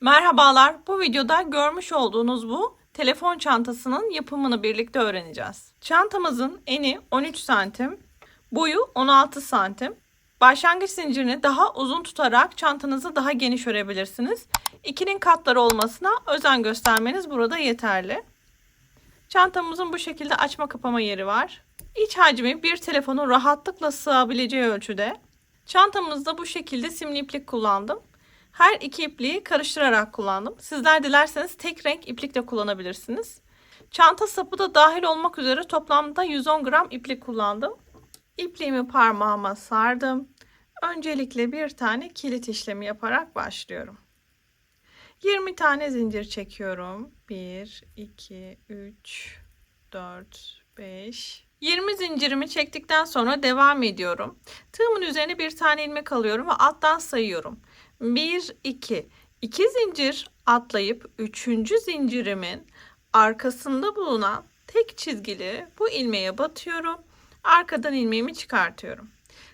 Merhabalar. Bu videoda görmüş olduğunuz bu telefon çantasının yapımını birlikte öğreneceğiz. Çantamızın eni 13 santim, boyu 16 santim. Başlangıç zincirini daha uzun tutarak çantanızı daha geniş örebilirsiniz. İkinin katları olmasına özen göstermeniz burada yeterli. Çantamızın bu şekilde açma kapama yeri var. İç hacmi bir telefonun rahatlıkla sığabileceği ölçüde. Çantamızda bu şekilde simli iplik kullandım. Her iki ipliği karıştırarak kullandım. Sizler dilerseniz tek renk iplik de kullanabilirsiniz. Çanta sapı da dahil olmak üzere toplamda 110 gram iplik kullandım. İpliğimi parmağıma sardım. Öncelikle bir tane kilit işlemi yaparak başlıyorum. 20 tane zincir çekiyorum. 1, 2, 3, 4, 5. 20 zincirimi çektikten sonra devam ediyorum. Tığımın üzerine bir tane ilmek alıyorum ve alttan sayıyorum. 1, 2. 2 zincir atlayıp 3. zincirimin arkasında bulunan tek çizgili bu ilmeğe batıyorum. Arkadan ilmeğimi çıkartıyorum.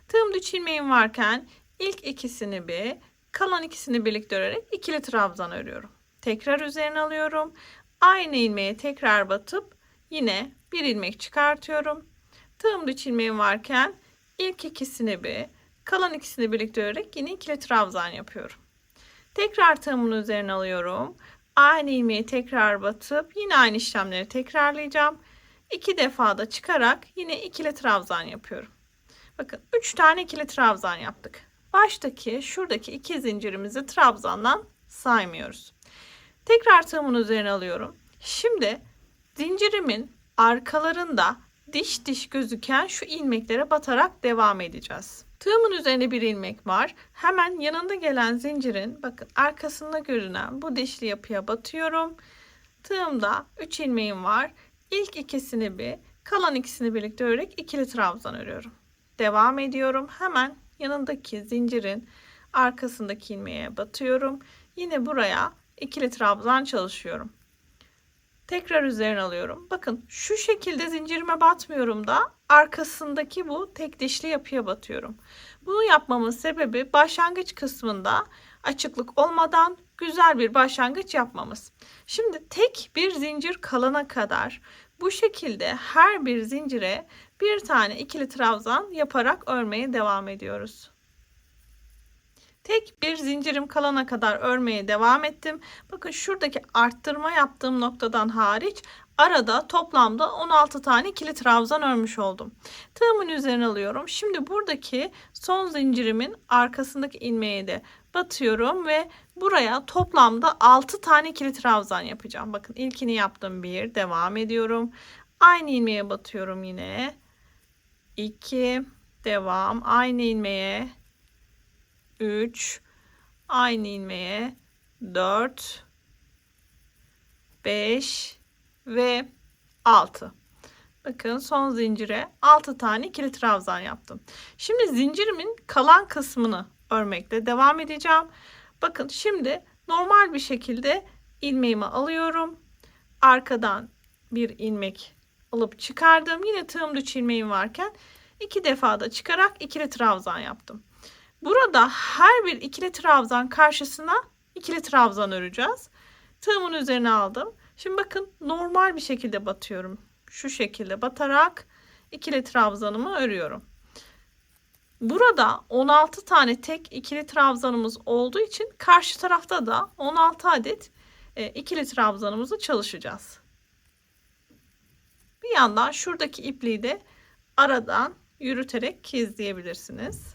Tığımda 3 ilmeğim varken ilk ikisini bir, kalan ikisini birlikte örerek ikili trabzan örüyorum. Tekrar üzerine alıyorum. Aynı ilmeğe tekrar batıp yine bir ilmek çıkartıyorum. Tığımda 3 ilmeğim varken ilk ikisini bir, kalan ikisini birlikte örerek yine ikili trabzan yapıyorum. Tekrar tığımın üzerine alıyorum. Aynı ilmeği tekrar batıp yine aynı işlemleri tekrarlayacağım. İki defa da çıkarak yine ikili trabzan yapıyorum. Bakın 3 tane ikili trabzan yaptık. Baştaki şuradaki iki zincirimizi trabzandan saymıyoruz. Tekrar tığımın üzerine alıyorum. Şimdi zincirimin arkalarında diş diş gözüken şu ilmeklere batarak devam edeceğiz. Tığımın üzerine bir ilmek var. Hemen yanında gelen zincirin bakın arkasında görünen bu dişli yapıya batıyorum. Tığımda 3 ilmeğim var. İlk ikisini bir, kalan ikisini birlikte örerek ikili trabzan örüyorum. Devam ediyorum. Hemen yanındaki zincirin arkasındaki ilmeğe batıyorum. Yine buraya ikili trabzan çalışıyorum. Tekrar üzerine alıyorum. Bakın şu şekilde zincirime batmıyorum da arkasındaki bu tek dişli yapıya batıyorum. Bunu yapmamın sebebi başlangıç kısmında açıklık olmadan güzel bir başlangıç yapmamız. Şimdi tek bir zincir kalana kadar bu şekilde her bir zincire bir tane ikili trabzan yaparak örmeye devam ediyoruz. Tek bir zincirim kalana kadar örmeye devam ettim. Bakın şuradaki arttırma yaptığım noktadan hariç arada toplamda 16 tane ikili trabzan örmüş oldum. Tığımın üzerine alıyorum. Şimdi buradaki son zincirimin arkasındaki ilmeğe de batıyorum ve buraya toplamda 6 tane ikili trabzan yapacağım. Bakın ilkini yaptım bir, devam ediyorum. Aynı ilmeğe batıyorum yine. 2 devam. Aynı ilmeğe 3 aynı ilmeğe 4 5 ve 6 bakın son zincire 6 tane ikili trabzan yaptım. Şimdi zincirimin kalan kısmını örmekle devam edeceğim. Bakın şimdi normal bir şekilde ilmeğimi alıyorum. Arkadan bir ilmek alıp çıkardım. Yine tığımda 3 ilmeğim varken iki defa da çıkarak ikili trabzan yaptım. Burada her bir ikili trabzan karşısına ikili trabzan öreceğiz. Tığımın üzerine aldım. Şimdi bakın normal bir şekilde batıyorum. Şu şekilde batarak ikili trabzanımı örüyorum. Burada 16 tane tek ikili trabzanımız olduğu için karşı tarafta da 16 adet e, ikili trabzanımızı çalışacağız. Bir yandan şuradaki ipliği de aradan yürüterek kezleyebilirsiniz.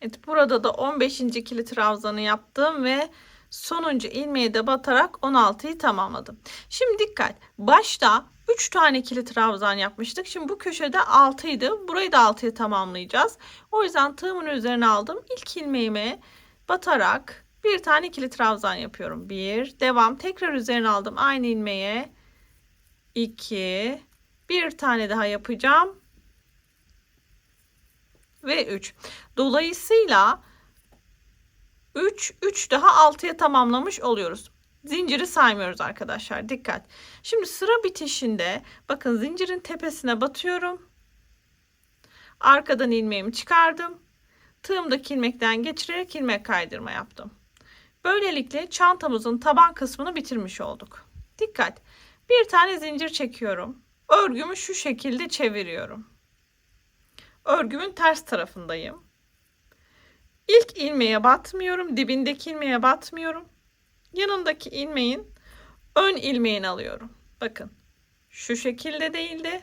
Evet burada da 15. ikili trabzanı yaptım ve sonuncu ilmeği de batarak 16'yı tamamladım. Şimdi dikkat. Başta 3 tane ikili trabzan yapmıştık. Şimdi bu köşede 6 idi. Burayı da 6'yı tamamlayacağız. O yüzden tığımın üzerine aldım. İlk ilmeğime batarak bir tane ikili trabzan yapıyorum. 1 devam. Tekrar üzerine aldım aynı ilmeğe. 2 bir tane daha yapacağım ve 3. Dolayısıyla 3 3 daha 6'ya tamamlamış oluyoruz. Zinciri saymıyoruz arkadaşlar. Dikkat. Şimdi sıra bitişinde bakın zincirin tepesine batıyorum. Arkadan ilmeğimi çıkardım. Tığımdaki ilmekten geçirerek ilmek kaydırma yaptım. Böylelikle çantamızın taban kısmını bitirmiş olduk. Dikkat! Bir tane zincir çekiyorum. Örgümü şu şekilde çeviriyorum. Örgümün ters tarafındayım. İlk ilmeğe batmıyorum. Dibindeki ilmeğe batmıyorum. Yanındaki ilmeğin ön ilmeğini alıyorum. Bakın. Şu şekilde değil de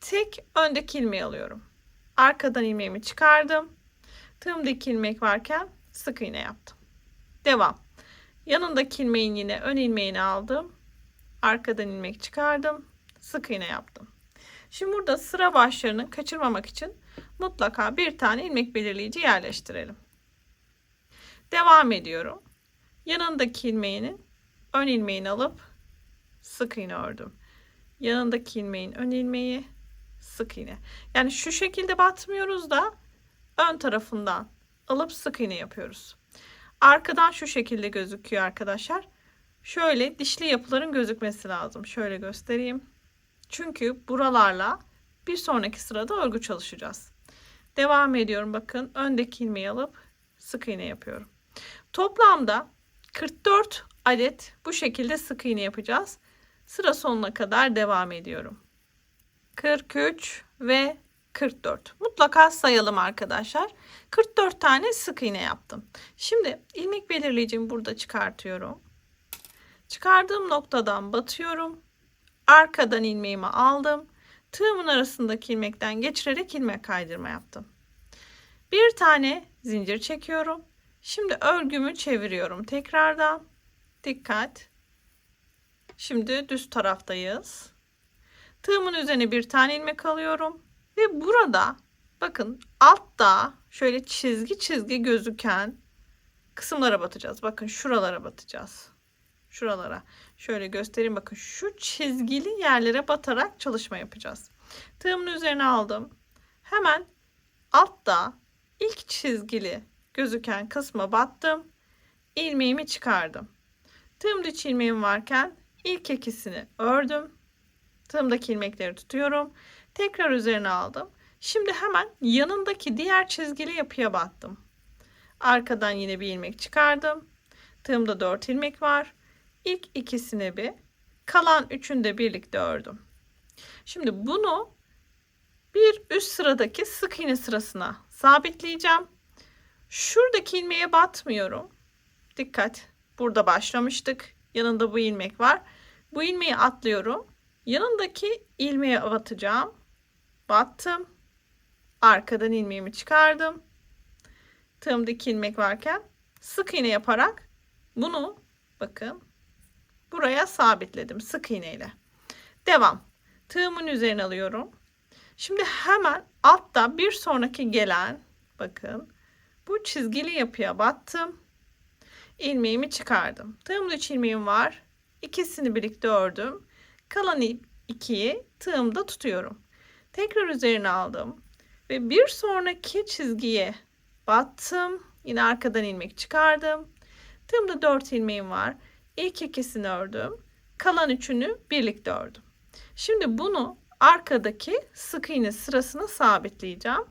tek öndeki ilmeği alıyorum. Arkadan ilmeğimi çıkardım. Tığımdaki ilmek varken sık iğne yaptım. Devam. Yanındaki ilmeğin yine ön ilmeğini aldım. Arkadan ilmek çıkardım. Sık iğne yaptım. Şimdi burada sıra başlarını kaçırmamak için mutlaka bir tane ilmek belirleyici yerleştirelim. Devam ediyorum. Yanındaki ilmeğinin ön ilmeğini alıp sık iğne ördüm. Yanındaki ilmeğin ön ilmeği sık iğne. Yani şu şekilde batmıyoruz da ön tarafından alıp sık iğne yapıyoruz. Arkadan şu şekilde gözüküyor arkadaşlar. Şöyle dişli yapıların gözükmesi lazım. Şöyle göstereyim. Çünkü buralarla bir sonraki sırada örgü çalışacağız. Devam ediyorum bakın. Öndeki ilmeği alıp sık iğne yapıyorum. Toplamda 44 adet bu şekilde sık iğne yapacağız. Sıra sonuna kadar devam ediyorum. 43 ve 44. Mutlaka sayalım arkadaşlar. 44 tane sık iğne yaptım. Şimdi ilmek belirleyicimi burada çıkartıyorum. Çıkardığım noktadan batıyorum. Arkadan ilmeğimi aldım. Tığımın arasındaki ilmekten geçirerek ilmek kaydırma yaptım. Bir tane zincir çekiyorum. Şimdi örgümü çeviriyorum tekrardan. Dikkat. Şimdi düz taraftayız. Tığımın üzerine bir tane ilmek alıyorum. Ve burada bakın altta şöyle çizgi çizgi gözüken kısımlara batacağız. Bakın şuralara batacağız. Şuralara. Şöyle göstereyim bakın şu çizgili yerlere batarak çalışma yapacağız. Tığımın üzerine aldım. Hemen altta ilk çizgili gözüken kısma battım. ilmeğimi çıkardım. Tığım içi ilmeğim varken ilk ikisini ördüm. Tığımdaki ilmekleri tutuyorum. Tekrar üzerine aldım. Şimdi hemen yanındaki diğer çizgili yapıya battım. Arkadan yine bir ilmek çıkardım. Tığımda 4 ilmek var. İlk ikisini bir, kalan üçünü de birlikte ördüm. Şimdi bunu bir üst sıradaki sık iğne sırasına sabitleyeceğim. Şuradaki ilmeğe batmıyorum. Dikkat. Burada başlamıştık. Yanında bu ilmek var. Bu ilmeği atlıyorum. Yanındaki ilmeğe batacağım. Battım. Arkadan ilmeğimi çıkardım. Tığımdaki ilmek varken sık iğne yaparak bunu bakın buraya sabitledim sık iğne ile. Devam. Tığımın üzerine alıyorum. Şimdi hemen altta bir sonraki gelen bakın bu çizgili yapıya battım. ilmeğimi çıkardım. Tığımda 3 ilmeğim var. İkisini birlikte ördüm. Kalan ikiyi tığımda tutuyorum. Tekrar üzerine aldım ve bir sonraki çizgiye battım. Yine arkadan ilmek çıkardım. Tığımda 4 ilmeğim var. İlk ikisini ördüm. Kalan üçünü birlikte ördüm. Şimdi bunu arkadaki sık iğne sırasına sabitleyeceğim.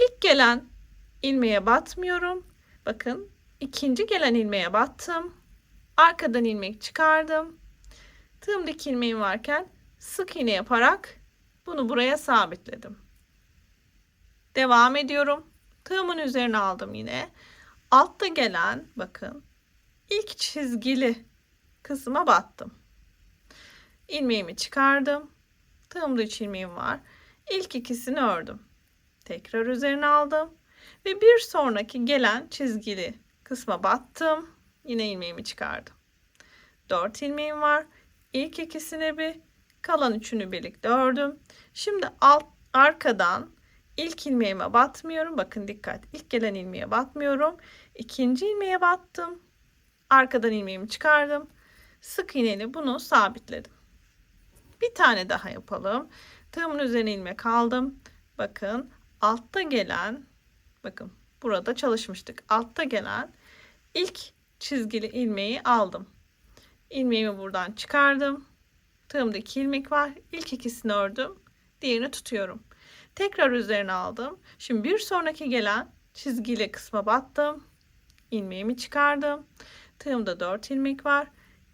İlk gelen ilmeğe batmıyorum. Bakın ikinci gelen ilmeğe battım. Arkadan ilmek çıkardım. Tığımdaki ilmeğim varken sık iğne yaparak bunu buraya sabitledim. Devam ediyorum. Tığımın üzerine aldım yine. Altta gelen bakın ilk çizgili kısma battım. İlmeğimi çıkardım. Tığımda 3 ilmeğim var. İlk ikisini ördüm. Tekrar üzerine aldım. Ve bir sonraki gelen çizgili kısma battım. Yine ilmeğimi çıkardım. 4 ilmeğim var. İlk ikisini bir kalan üçünü birlikte ördüm. Şimdi alt arkadan ilk ilmeğime batmıyorum. Bakın dikkat. İlk gelen ilmeğe batmıyorum. İkinci ilmeğe battım. Arkadan ilmeğimi çıkardım. Sık iğneyle bunu sabitledim. Bir tane daha yapalım. Tığımın üzerine ilmek aldım. Bakın altta gelen bakın burada çalışmıştık. Altta gelen ilk çizgili ilmeği aldım. İlmeğimi buradan çıkardım. Tığımda iki ilmek var. İlk ikisini ördüm. Diğerini tutuyorum. Tekrar üzerine aldım. Şimdi bir sonraki gelen çizgili kısma battım. ilmeğimi çıkardım. Tığımda 4 ilmek var.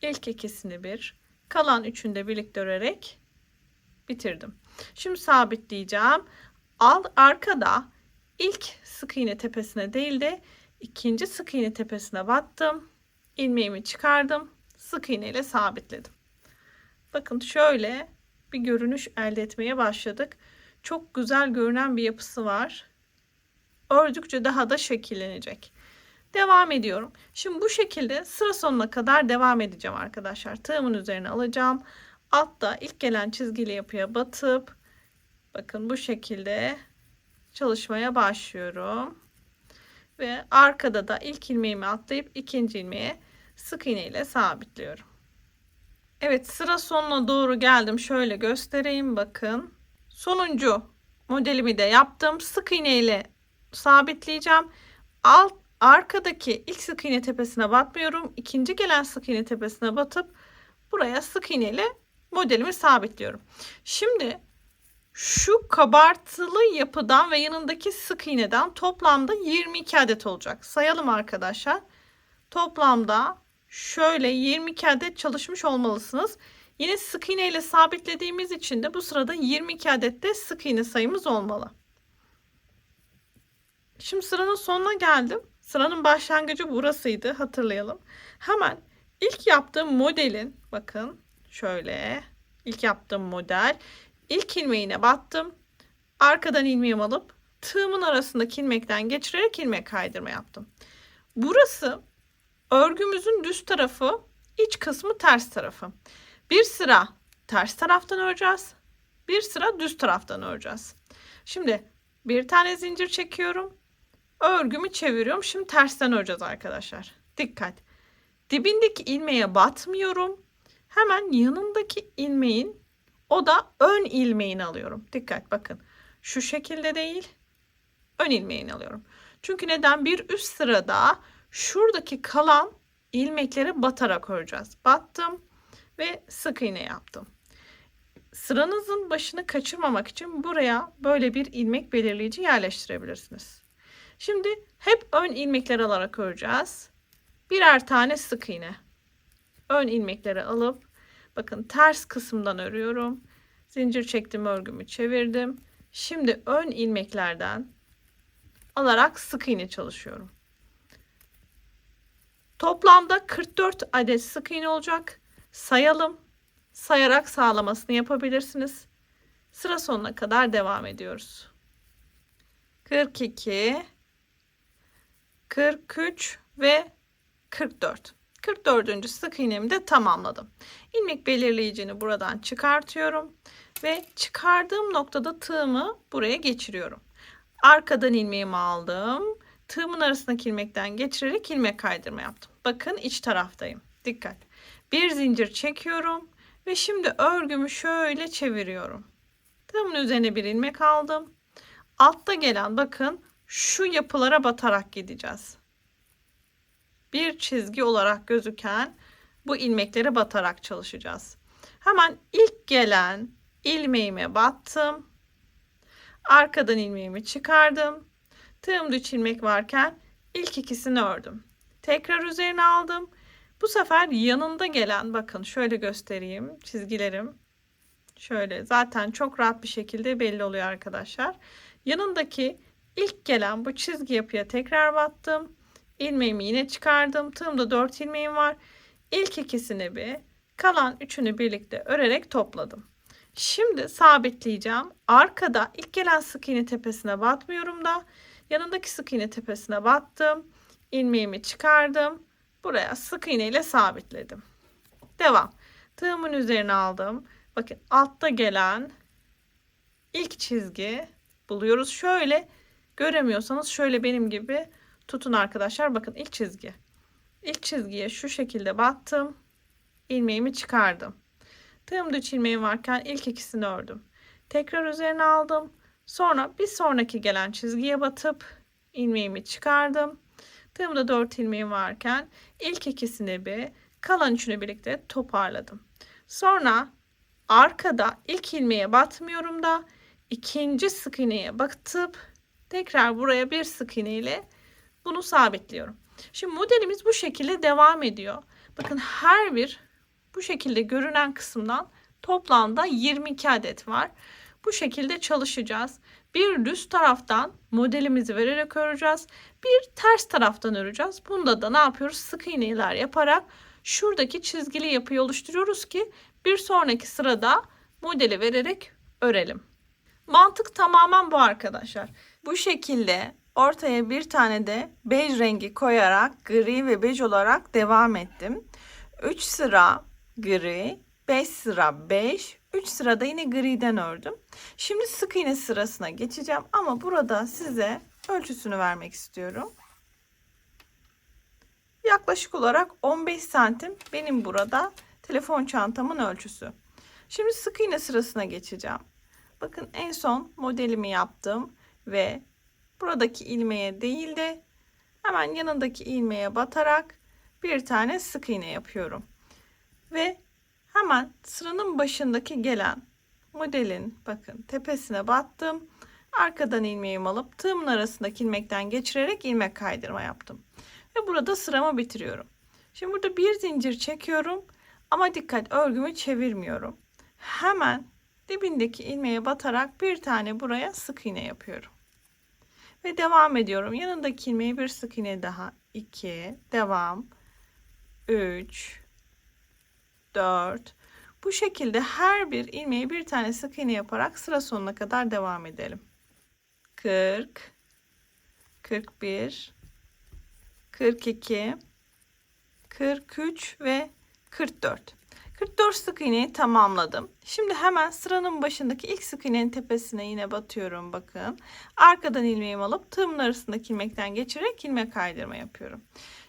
İlk ikisini bir, kalan üçünü de birlikte örerek bitirdim. Şimdi sabitleyeceğim. Al arkada ilk sık iğne tepesine değil de ikinci sık iğne tepesine battım. ilmeğimi çıkardım. Sık iğne ile sabitledim. Bakın şöyle bir görünüş elde etmeye başladık. Çok güzel görünen bir yapısı var. Ördükçe daha da şekillenecek. Devam ediyorum. Şimdi bu şekilde sıra sonuna kadar devam edeceğim arkadaşlar. Tığımın üzerine alacağım. Altta ilk gelen çizgili yapıya batıp bakın bu şekilde çalışmaya başlıyorum. Ve arkada da ilk ilmeğimi atlayıp ikinci ilmeğe sık iğne ile sabitliyorum. Evet sıra sonuna doğru geldim. Şöyle göstereyim bakın. Sonuncu modelimi de yaptım. Sık iğne ile sabitleyeceğim. Alt arkadaki ilk sık iğne tepesine batmıyorum. İkinci gelen sık iğne tepesine batıp buraya sık iğne ile modelimi sabitliyorum. Şimdi şu kabartılı yapıdan ve yanındaki sık iğneden toplamda 22 adet olacak. Sayalım arkadaşlar. Toplamda şöyle 22 adet çalışmış olmalısınız. Yine sık iğne ile sabitlediğimiz için de bu sırada 22 adet de sık iğne sayımız olmalı. Şimdi sıranın sonuna geldim. Sıranın başlangıcı burasıydı hatırlayalım. Hemen ilk yaptığım modelin bakın şöyle ilk yaptığım model ilk ilmeğine battım. Arkadan ilmeğimi alıp tığımın arasındaki ilmekten geçirerek ilmek kaydırma yaptım. Burası örgümüzün düz tarafı, iç kısmı ters tarafı. Bir sıra ters taraftan öreceğiz. Bir sıra düz taraftan öreceğiz. Şimdi bir tane zincir çekiyorum. Örgümü çeviriyorum. Şimdi tersten öreceğiz arkadaşlar. Dikkat. Dibindeki ilmeğe batmıyorum. Hemen yanındaki ilmeğin o da ön ilmeğini alıyorum. Dikkat bakın. Şu şekilde değil. Ön ilmeğini alıyorum. Çünkü neden? Bir üst sırada şuradaki kalan ilmeklere batarak öreceğiz. Battım ve sık iğne yaptım. Sıranızın başını kaçırmamak için buraya böyle bir ilmek belirleyici yerleştirebilirsiniz. Şimdi hep ön ilmekler alarak öreceğiz. Birer tane sık iğne. Ön ilmekleri alıp bakın ters kısımdan örüyorum. Zincir çektim örgümü çevirdim. Şimdi ön ilmeklerden alarak sık iğne çalışıyorum. Toplamda 44 adet sık iğne olacak. Sayalım. Sayarak sağlamasını yapabilirsiniz. Sıra sonuna kadar devam ediyoruz. 42 43 ve 44. 44. sık iğnemi de tamamladım. İlmek belirleyicini buradan çıkartıyorum ve çıkardığım noktada tığımı buraya geçiriyorum. Arkadan ilmeğimi aldım. Tığımın arasındaki ilmekten geçirerek ilmek kaydırma yaptım. Bakın iç taraftayım. Dikkat. Bir zincir çekiyorum ve şimdi örgümü şöyle çeviriyorum. Tığımın üzerine bir ilmek aldım. Altta gelen bakın şu yapılara batarak gideceğiz. Bir çizgi olarak gözüken bu ilmeklere batarak çalışacağız. Hemen ilk gelen ilmeğime battım. Arkadan ilmeğimi çıkardım. Tığımda 3 ilmek varken ilk ikisini ördüm. Tekrar üzerine aldım. Bu sefer yanında gelen bakın şöyle göstereyim çizgilerim. Şöyle zaten çok rahat bir şekilde belli oluyor arkadaşlar. Yanındaki ilk gelen bu çizgi yapıya tekrar battım. İlmeğimi yine çıkardım. Tığımda 4 ilmeğim var. İlk ikisini bir kalan üçünü birlikte örerek topladım. Şimdi sabitleyeceğim. Arkada ilk gelen sık iğne tepesine batmıyorum da yanındaki sık iğne tepesine battım. İlmeğimi çıkardım. Buraya sık iğne ile sabitledim. Devam. Tığımın üzerine aldım. Bakın altta gelen ilk çizgi buluyoruz. Şöyle göremiyorsanız şöyle benim gibi tutun arkadaşlar. Bakın ilk çizgi. İlk çizgiye şu şekilde battım. ilmeğimi çıkardım. 3 ilmeğim varken ilk ikisini ördüm. Tekrar üzerine aldım. Sonra bir sonraki gelen çizgiye batıp ilmeğimi çıkardım. Tığımda 4 ilmeğim varken ilk ikisini bir kalan üçünü birlikte toparladım. Sonra arkada ilk ilmeğe batmıyorum da ikinci sık iğneye batıp tekrar buraya bir sık iğne ile bunu sabitliyorum. Şimdi modelimiz bu şekilde devam ediyor. Bakın her bir bu şekilde görünen kısımdan toplamda 22 adet var. Bu şekilde çalışacağız. Bir düz taraftan modelimizi vererek öreceğiz. Bir ters taraftan öreceğiz. Bunda da ne yapıyoruz? Sık iğneler yaparak şuradaki çizgili yapıyı oluşturuyoruz ki bir sonraki sırada modeli vererek örelim. Mantık tamamen bu arkadaşlar. Bu şekilde ortaya bir tane de bej rengi koyarak gri ve bej olarak devam ettim. 3 sıra gri, 5 sıra bej, 3 sırada yine griden ördüm. Şimdi sık iğne sırasına geçeceğim ama burada size ölçüsünü vermek istiyorum. Yaklaşık olarak 15 santim benim burada telefon çantamın ölçüsü. Şimdi sık iğne sırasına geçeceğim. Bakın en son modelimi yaptım ve buradaki ilmeğe değil de hemen yanındaki ilmeğe batarak bir tane sık iğne yapıyorum. Ve hemen sıranın başındaki gelen modelin bakın tepesine battım. Arkadan ilmeğimi alıp tığımın arasındaki ilmekten geçirerek ilmek kaydırma yaptım. Ve burada sıramı bitiriyorum. Şimdi burada bir zincir çekiyorum ama dikkat örgümü çevirmiyorum. Hemen dibindeki ilmeğe batarak bir tane buraya sık iğne yapıyorum. Ve devam ediyorum. Yanındaki ilmeğe bir sık iğne daha. 2 devam. 3 4 Bu şekilde her bir ilmeğe bir tane sık iğne yaparak sıra sonuna kadar devam edelim. 40 41 42 43 ve 44 44 sık iğneyi tamamladım. Şimdi hemen sıranın başındaki ilk sık iğnenin tepesine yine batıyorum bakın. Arkadan ilmeğimi alıp tığımın arasındaki ilmekten geçirerek ilmek kaydırma yapıyorum.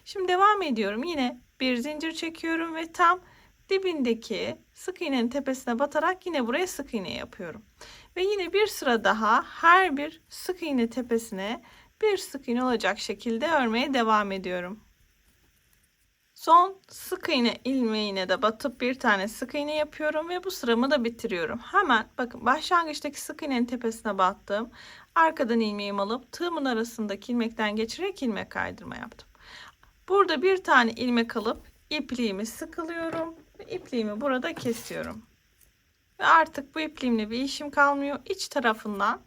Şimdi devam ediyorum. Yine bir zincir çekiyorum ve tam dibindeki sık iğnenin tepesine batarak yine buraya sık iğne yapıyorum. Ve yine bir sıra daha her bir sık iğne tepesine bir sık iğne olacak şekilde örmeye devam ediyorum. Son sık iğne ilmeğine de batıp bir tane sık iğne yapıyorum ve bu sıramı da bitiriyorum. Hemen bakın başlangıçtaki sık iğnenin tepesine battım. Arkadan ilmeğimi alıp tığımın arasındaki ilmekten geçirerek ilmek kaydırma yaptım. Burada bir tane ilmek alıp ipliğimi sıkılıyorum ve ipliğimi burada kesiyorum. Ve artık bu ipliğimle bir işim kalmıyor. İç tarafından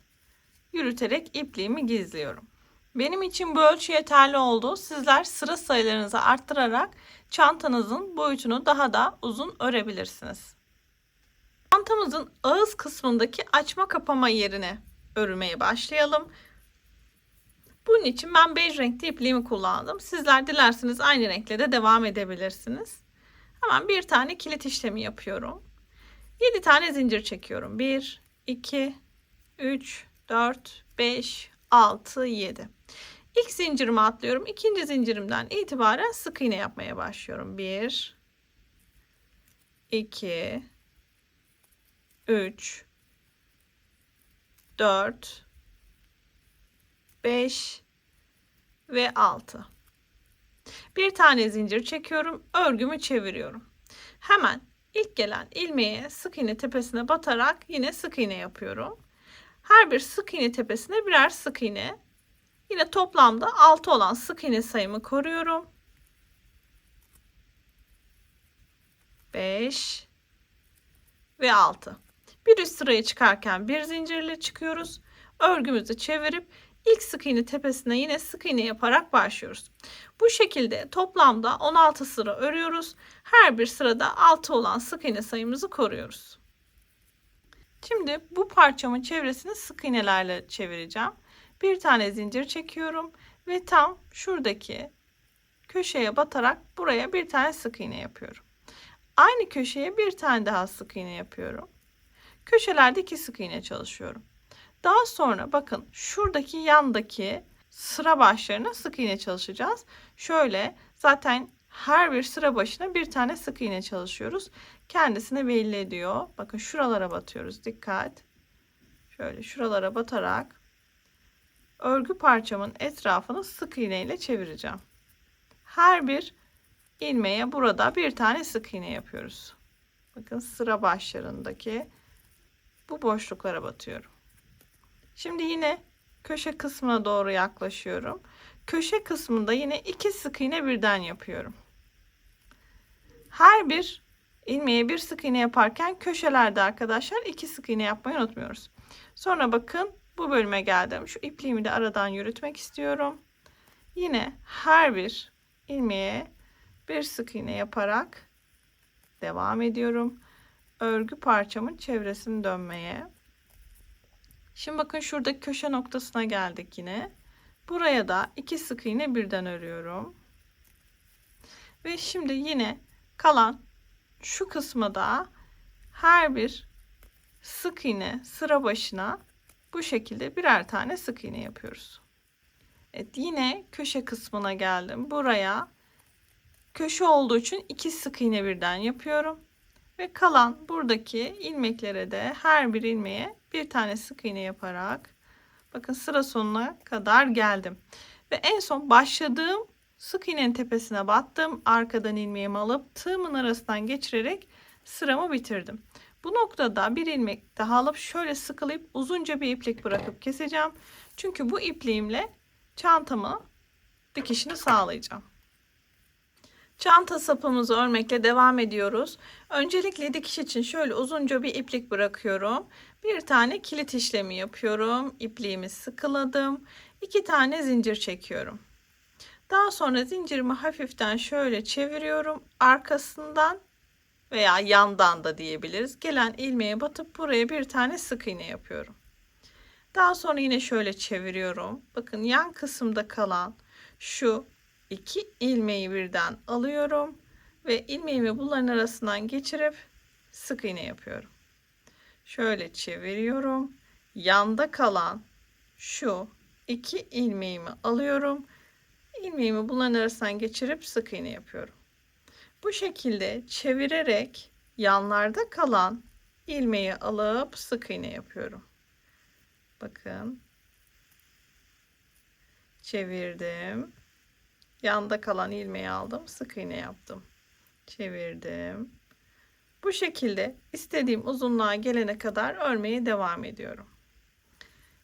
yürüterek ipliğimi gizliyorum. Benim için bu ölçü yeterli oldu. Sizler sıra sayılarınızı arttırarak çantanızın boyutunu daha da uzun örebilirsiniz. Çantamızın ağız kısmındaki açma kapama yerine örmeye başlayalım. Bunun için ben bej renkli ipliğimi kullandım. Sizler dilerseniz aynı renkle de devam edebilirsiniz. Hemen bir tane kilit işlemi yapıyorum. 7 tane zincir çekiyorum. 1, 2, 3, 4, 5, 6, 7. İlk zincirimi atlıyorum. İkinci zincirimden itibaren sık iğne yapmaya başlıyorum. 1 2 3 4 5 ve 6. Bir tane zincir çekiyorum. Örgümü çeviriyorum. Hemen ilk gelen ilmeğe sık iğne tepesine batarak yine sık iğne yapıyorum. Her bir sık iğne tepesine birer sık iğne. Yine toplamda 6 olan sık iğne sayımı koruyorum. 5 ve 6. Bir üst sıraya çıkarken bir zincirle çıkıyoruz. Örgümüzü çevirip ilk sık iğne tepesine yine sık iğne yaparak başlıyoruz. Bu şekilde toplamda 16 sıra örüyoruz. Her bir sırada 6 olan sık iğne sayımızı koruyoruz. Şimdi bu parçamın çevresini sık iğnelerle çevireceğim. Bir tane zincir çekiyorum ve tam şuradaki köşeye batarak buraya bir tane sık iğne yapıyorum. Aynı köşeye bir tane daha sık iğne yapıyorum. Köşelerde iki sık iğne çalışıyorum. Daha sonra bakın şuradaki yandaki sıra başlarına sık iğne çalışacağız. Şöyle zaten her bir sıra başına bir tane sık iğne çalışıyoruz. Kendisini belli ediyor. Bakın şuralara batıyoruz. Dikkat. Şöyle şuralara batarak örgü parçamın etrafını sık iğne ile çevireceğim. Her bir ilmeğe burada bir tane sık iğne yapıyoruz. Bakın sıra başlarındaki bu boşluklara batıyorum. Şimdi yine köşe kısmına doğru yaklaşıyorum. köşe kısmında yine iki sık iğne birden yapıyorum. Her bir ilmeğe bir sık iğne yaparken köşelerde arkadaşlar iki sık iğne yapmayı unutmuyoruz. Sonra bakın bu bölüme geldim. Şu ipliğimi de aradan yürütmek istiyorum. Yine her bir ilmeğe bir sık iğne yaparak devam ediyorum. Örgü parçamın çevresini dönmeye. Şimdi bakın şurada köşe noktasına geldik yine. Buraya da iki sık iğne birden örüyorum. Ve şimdi yine kalan şu kısma da her bir sık iğne sıra başına bu şekilde birer tane sık iğne yapıyoruz. Evet yine köşe kısmına geldim. Buraya köşe olduğu için iki sık iğne birden yapıyorum. Ve kalan buradaki ilmeklere de her bir ilmeğe bir tane sık iğne yaparak bakın sıra sonuna kadar geldim. Ve en son başladığım sık iğnenin tepesine battım. Arkadan ilmeğimi alıp tığımın arasından geçirerek sıramı bitirdim. Bu noktada bir ilmek daha alıp şöyle sıkılayıp uzunca bir iplik bırakıp keseceğim. Çünkü bu ipliğimle çantamı dikişini sağlayacağım. Çanta sapımızı örmekle devam ediyoruz. Öncelikle dikiş için şöyle uzunca bir iplik bırakıyorum. Bir tane kilit işlemi yapıyorum. İpliğimi sıkıladım. İki tane zincir çekiyorum. Daha sonra zincirimi hafiften şöyle çeviriyorum. Arkasından veya yandan da diyebiliriz. Gelen ilmeğe batıp buraya bir tane sık iğne yapıyorum. Daha sonra yine şöyle çeviriyorum. Bakın yan kısımda kalan şu iki ilmeği birden alıyorum ve ilmeğimi bunların arasından geçirip sık iğne yapıyorum. Şöyle çeviriyorum. Yanda kalan şu iki ilmeğimi alıyorum. İlmeğimi bunların arasından geçirip sık iğne yapıyorum. Bu şekilde çevirerek yanlarda kalan ilmeği alıp sık iğne yapıyorum. Bakın. Çevirdim. Yanda kalan ilmeği aldım. Sık iğne yaptım. Çevirdim. Bu şekilde istediğim uzunluğa gelene kadar örmeye devam ediyorum.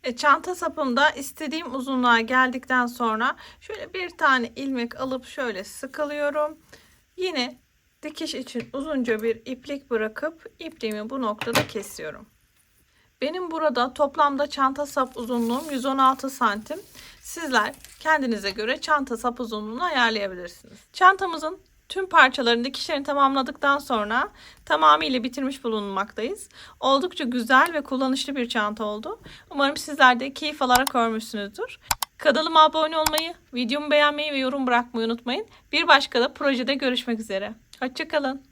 E, çanta sapımda istediğim uzunluğa geldikten sonra şöyle bir tane ilmek alıp şöyle sıkılıyorum. Yine dikiş için uzunca bir iplik bırakıp ipliğimi bu noktada kesiyorum. Benim burada toplamda çanta sap uzunluğum 116 santim. Sizler kendinize göre çanta sap uzunluğunu ayarlayabilirsiniz. Çantamızın tüm parçaların dikişlerini tamamladıktan sonra tamamıyla bitirmiş bulunmaktayız. Oldukça güzel ve kullanışlı bir çanta oldu. Umarım sizler de keyif alarak örmüşsünüzdür. Kanalıma abone olmayı, videomu beğenmeyi ve yorum bırakmayı unutmayın. Bir başka da projede görüşmek üzere. Hoşçakalın.